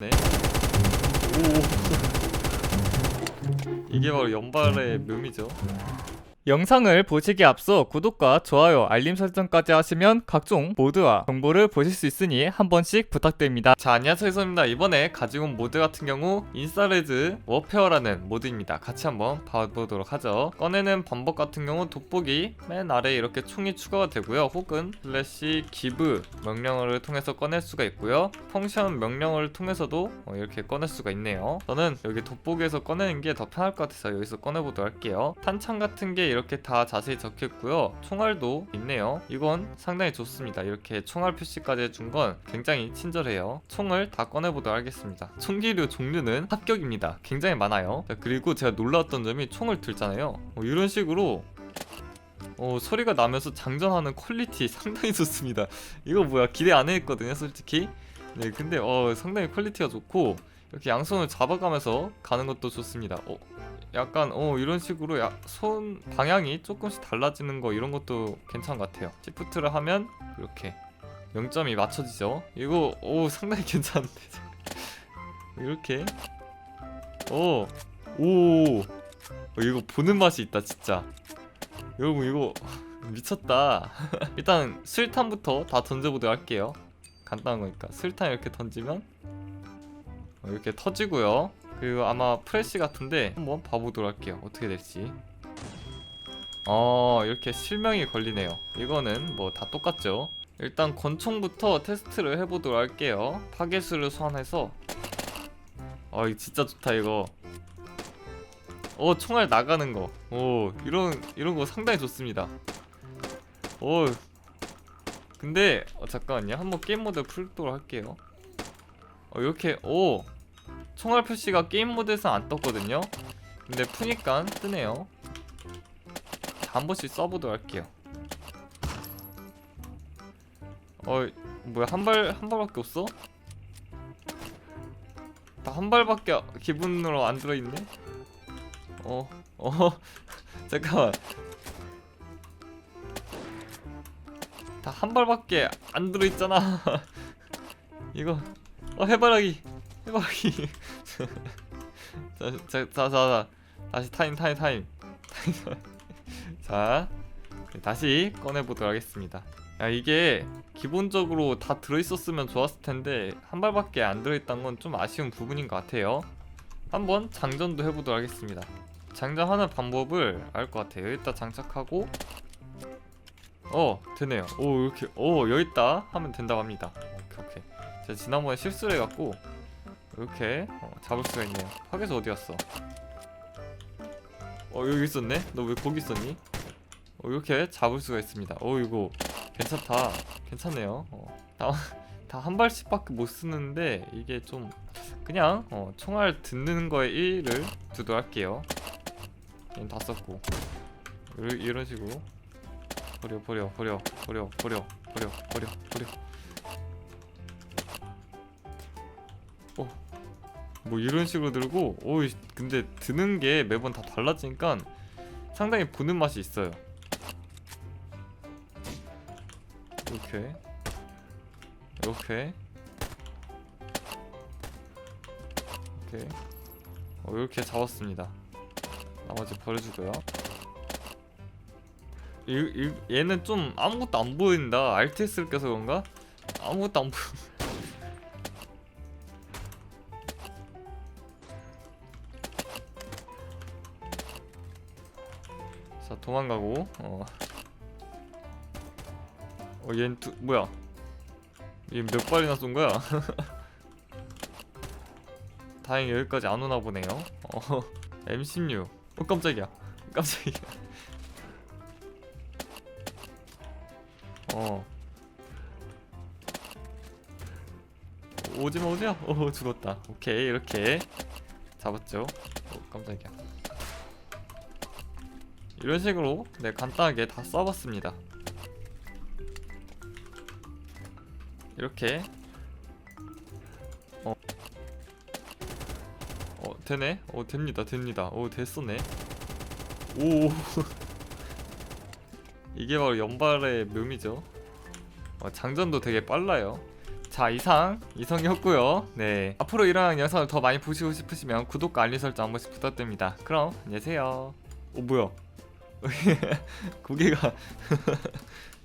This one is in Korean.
네. 오. 이게 바로 연발의 묘미죠. 영상을 보시기 앞서 구독과 좋아요, 알림 설정까지 하시면 각종 모드와 정보를 보실 수 있으니 한 번씩 부탁드립니다. 자, 안녕하세요, 소입니다. 이번에 가지고 온 모드 같은 경우 인싸레드 워페어라는 모드입니다. 같이 한번 봐보도록 하죠. 꺼내는 방법 같은 경우 돋보기 맨 아래에 이렇게 총이 추가가 되고요. 혹은 슬래시 기브 명령어를 통해서 꺼낼 수가 있고요. 펑션 명령어를 통해서도 어, 이렇게 꺼낼 수가 있네요. 저는 여기 돋보기에서 꺼내는 게 더 편할 것 같아서 여기서 꺼내보도록 할게요. 탄창 같은 게 이렇게 다 자세히 적혀있고요. 총알도 있네요. 이건 상당히 좋습니다. 이렇게 총알 표시까지 해준 건 굉장히 친절해요. 총을 다 꺼내보도록 하겠습니다. 총기류 종류는 합격입니다. 굉장히 많아요. 자, 그리고 제가 놀라웠던 점이 총을 들잖아요. 어, 이런 식으로 어, 소리가 나면서 장전하는 퀄리티 상당히 좋습니다. 이거 뭐야 기대 안 했거든요 솔직히 네 근데 어 상당히 퀄리티가 좋고 이렇게 양손을 잡아가면서 가는 것도 좋습니다 어 약간 어 이런 식으로 야, 손 방향이 조금씩 달라지는 거 이런 것도 괜찮은 것 같아요. 시프트를 하면 이렇게 0점이 맞춰지죠? 이거 오 상당히 괜찮은데. 이렇게. 어, 오오. 어, 이거 보는 맛이 있다 진짜. 여러분 이거 미쳤다. 일단 술탄부터 다 던져보도록 할게요. 간단한 거니까. 술탄 이렇게 던지면 어, 이렇게 터지고요 그리고 아마 프레시 같은데 한번 봐보도록 할게요. 어떻게 될지. 어 이렇게 실명이 걸리네요. 이거는 뭐 다 똑같죠. 일단 권총부터 테스트를 해보도록 할게요. 타겟수를 소환해서. 어 이거 진짜 좋다 이거. 어 총알 나가는 거. 오 이런 이런 거 상당히 좋습니다. 오. 근데 어, 잠깐만요. 한번 게임 모드 풀도록 할게요. 어 이렇게 오 총알 표시가 게임 모드에서 안 떴거든요. 근데 푸니까 뜨네요. 자, 한 번씩 써보도록 할게요. 어 뭐야 한 발 한 발밖에 없어? 다 한 발밖에 기분으로 안 들어있네. 어, 어, 잠깐만. 다 한 발밖에 안 들어있잖아. 이거, 어, 해바라기, 해바라기. 자, 자, 자, 자, 자, 다시 타임, 타임, 타임. 타임. 자, 네, 다시 꺼내보도록 하겠습니다. 야, 이게 기본적으로 다 들어있었으면 좋았을 텐데, 한 발밖에 안 들어있다는 건좀 아쉬운 부분인 것 같아요. 한번 장전도 해보도록 하겠습니다. 장전하는 방법을 알 것 같아요. 여기다 장착하고 어 되네요. 오 이렇게 오 여기 있다 하면 된다고 합니다. 오케이 오케이. 제가 지난번에 실수를 해갖고 이렇게 어, 잡을 수가 있네요. 파괴서 어디 갔어? 어 여기 있었네. 너 왜 거기 있었니? 어, 이렇게 잡을 수가 있습니다. 어 이거 괜찮다. 괜찮네요. 어, 다 한 발씩밖에 못 쓰는데 이게 좀 그냥 어, 총알 듣는 거에 1을 두도록 할게요. 얘는 다 썼고 이런 식으로 버려 버려 버려 버려 버려 버려 버려 버려 어 뭐 이런 식으로 들고 오 근데 드는 게 매번 다 달라지니까 상당히 보는 맛이 있어요 이렇게 이렇게 이렇게 어, 이렇게 잡았습니다 나머지 버려주고요. 이, 이, 얘는 좀 아무것도 안 보인다. RTS를 껴서 그런가? 아무것도 안 보여. 자 도망가고 어. 어 얘는 두 뭐야? 얘 몇 발이나 쏜 거야? 다행히 여기까지 안 오나 보네요. 어 M16. 어 깜짝이야 깜짝이야 어 오지마 오지마 오 죽었다 오케이 이렇게 잡았죠 오 깜짝이야 이런 식으로 네 간단하게 다 써봤습니다 이렇게 어 어, 되네? 어, 됩니다, 됩니다. 오, 됐었네. 오. 이게 바로 연발의 묘미죠. 어, 장전도 되게 빨라요. 자 이상 이성이었고요 네 앞으로 이런 영상을 더 많이 보시고 싶으시면 구독과 알림 설정 한 번씩 부탁드립니다 그럼 안녕히 계세요 오 뭐야 고개가